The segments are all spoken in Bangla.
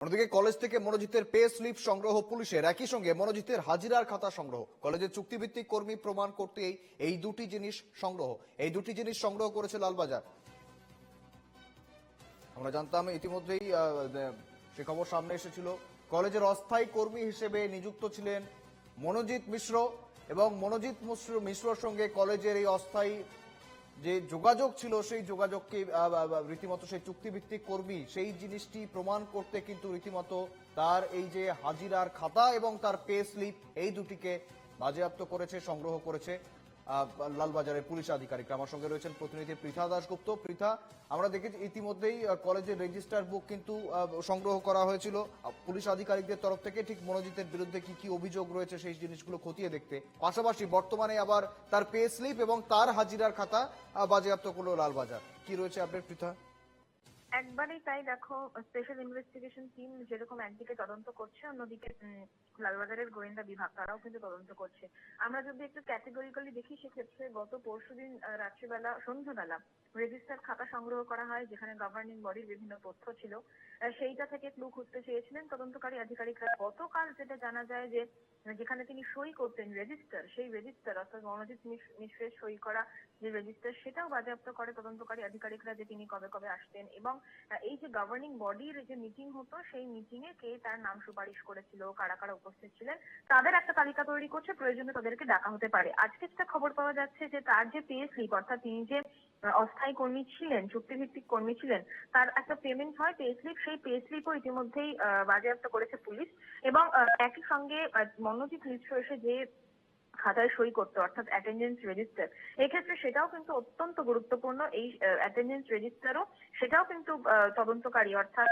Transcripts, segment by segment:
অন্যদিকে কলেজ থেকে মনোজিতের পে স্লিপ সংগ্রহ পুলিশের একই সঙ্গে মনোজিতের হাজিরার খাতা সংগ্রহ। কলেজের চুক্তিভিত্তিক কর্মী প্রমাণ করতে এই- দুটি জিনিস সংগ্রহ। এই দুটি জিনিস সংগ্রহ করেছে লালবাজার। আমরা জানতাম ইতিমধ্যেই সে খবর সামনে এসেছিল। কলেজের অস্থায়ী কর্মী হিসেবে নিযুক্ত ছিলেন মনোজিৎ মিশ্র এবং মনোজিৎ মিশ্র মিশ্রর সঙ্গে কলেজের এই অস্থায়ী যে যোগাযোগ ছিল, সেই যোগাযোগকে রীতিমতো সেই চুক্তিভিত্তিক কর্মী সেই জিনিসটি প্রমাণ করতে কিন্তু রীতিমতো তার এই যে হাজিরার খাতা এবং তার পে স্লিপ এই দুটিকে বাজেয়াপ্ত করেছে, সংগ্রহ করেছে। লালবাজারের পুলিশ আধিকারিকরা আমার সঙ্গে রয়েছেন প্রতিনিধি পৃথা দাসগুপ্ত পৃথা, আমরা দেখেছি ইতিমধ্যেই কলেজের রেজিস্টার বুক কিন্তু সংগ্রহ করা হয়েছিল। পুলিশ আধিকারিকদের তরফ থেকে ঠিক মনোজিতের বিরুদ্ধে কি কি অভিযোগ রয়েছে সেই জিনিসগুলো খতিয়ে দেখতে। পাশাপাশি বর্তমানে আবার তার পে স্লিপ এবং তার হাজিরার খাতা বাজেয়াপ্ত করল লালবাজার। কি রয়েছে আপডেট পৃথা? একবারেই তাই দেখো স্পেশাল ইনভেস্টিগেশন টিম যেরকম একদিকে তদন্ত করছে, অন্যদিকে লালবাজারের গোয়েন্দা বিভাগ, তারাও কিন্তু তদন্ত করছে। আমরা যদি একটু ক্যাটেগরিক্যালি দেখি, সেক্ষেত্রে গত পরশুদিন রাত্রিবেলা, সন্ধ্যাবেলা রেজিস্টার খাতা সংগ্রহ করা হয় যেখানে গভর্নিং বডির বিভিন্ন তথ্য ছিল। সেইটা থেকে ক্লু খুঁজতে চেয়েছিলেন তদন্তকারী আধিকারিকরা। গতকাল যেটা জানা যায় যে যেখানে তিনি সই করতেন রেজিস্টার সেই রেজিস্টার অর্থাৎ মনোজিৎ মিশ্রের সই করা যে রেজিস্টার সেটাও বাজেয়াপ্ত করে তদন্তকারী আধিকারিকরা যে তিনি কবে কবে আসতেন। এবং এই যে গভর্নিং বডির যে মিটিং হতো সেই মিটিং এ কে তার নাম সুপারিশ করেছিল কারা কারা উপস্থিত ছিলেন তাদের একটা তালিকা তৈরি করছে প্রয়োজনে তাদেরকে ডাকা হতে পারে। আজকে যেটা খবর পাওয়া যাচ্ছে যে তার যে পে স্লিপ অর্থাৎ তিনি যে আহ, অস্থায়ী কর্মী ছিলেন, চুক্তিভিত্তিক কর্মী ছিলেন, তার একটা পেমেন্ট হয় পে স্লিপ সেই পে স্লিপও ইতিমধ্যেই বাজেয়াপ্ত করেছে পুলিশ এবং একই সঙ্গে মনোজিৎ মিশ্র এসে যে খাতায় সই করতে, অর্থাৎ অ্যাটেন্ডেন্স রেজিস্টার এক্ষেত্রে সেটাও কিন্তু অত্যন্ত গুরুত্বপূর্ণ। এই অ্যাটেন্ডেন্স রেজিস্টারও সেটাও কিন্তু তদন্তকারী, অর্থাৎ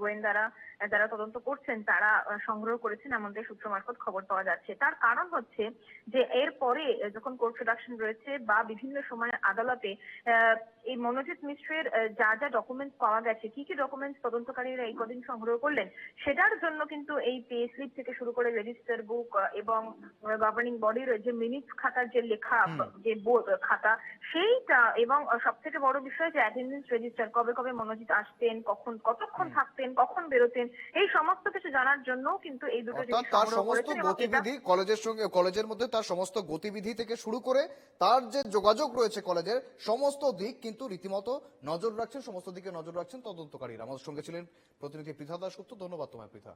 গোয়েন্দারা, যারা তদন্ত করছেন, তারা সংগ্রহ করেছেন আমাদের সূত্র মারফত খবর পাওয়া যাচ্ছে। তার কারণ হচ্ছে যে, এর পরে যখন কোর্ট প্রোডাকশন রয়েছে বা বিভিন্ন সময় আদালতে এই মনোজিৎ মিশ্রের যা যা ডকুমেন্টস পাওয়া গেছে, কি কি ডকুমেন্টস তদন্তকারীরা এই কদিন সংগ্রহ করলেন, সেটার জন্য কিন্তু এই পে স্লিপ থেকে শুরু করে রেজিস্টার বুক এবং গভর্নিং বডির যে মিনিটস খাতার যে লেখা যে খাতা সেইটা এবং সব থেকে বড় বিষয় যে অ্যাটেন্ডেন্স রেজিস্টার কবে কবে মনোজিৎ আসতেন কখন কতক্ষণ থাকতেন কখন বেরোতেন এই সমস্ত কিছু জানার জন্য কিন্তু এই দুটো জিনিস তার সমস্ত গতিবিধি কলেজের সঙ্গে কলেজের মধ্যে তার সমস্ত গতিবিধি থেকে শুরু করে তার যে যোগাযোগ রয়েছে কলেজের সমস্ত দিক কিন্তু রীতিমতো নজর রাখছেন সমস্ত দিকে নজর রাখছেন তদন্তকারীরা। আমাদের সঙ্গে ছিলেন প্রতিনিধি পৃথা দাসগুপ্ত ধন্যবাদ তোমায় পৃথা।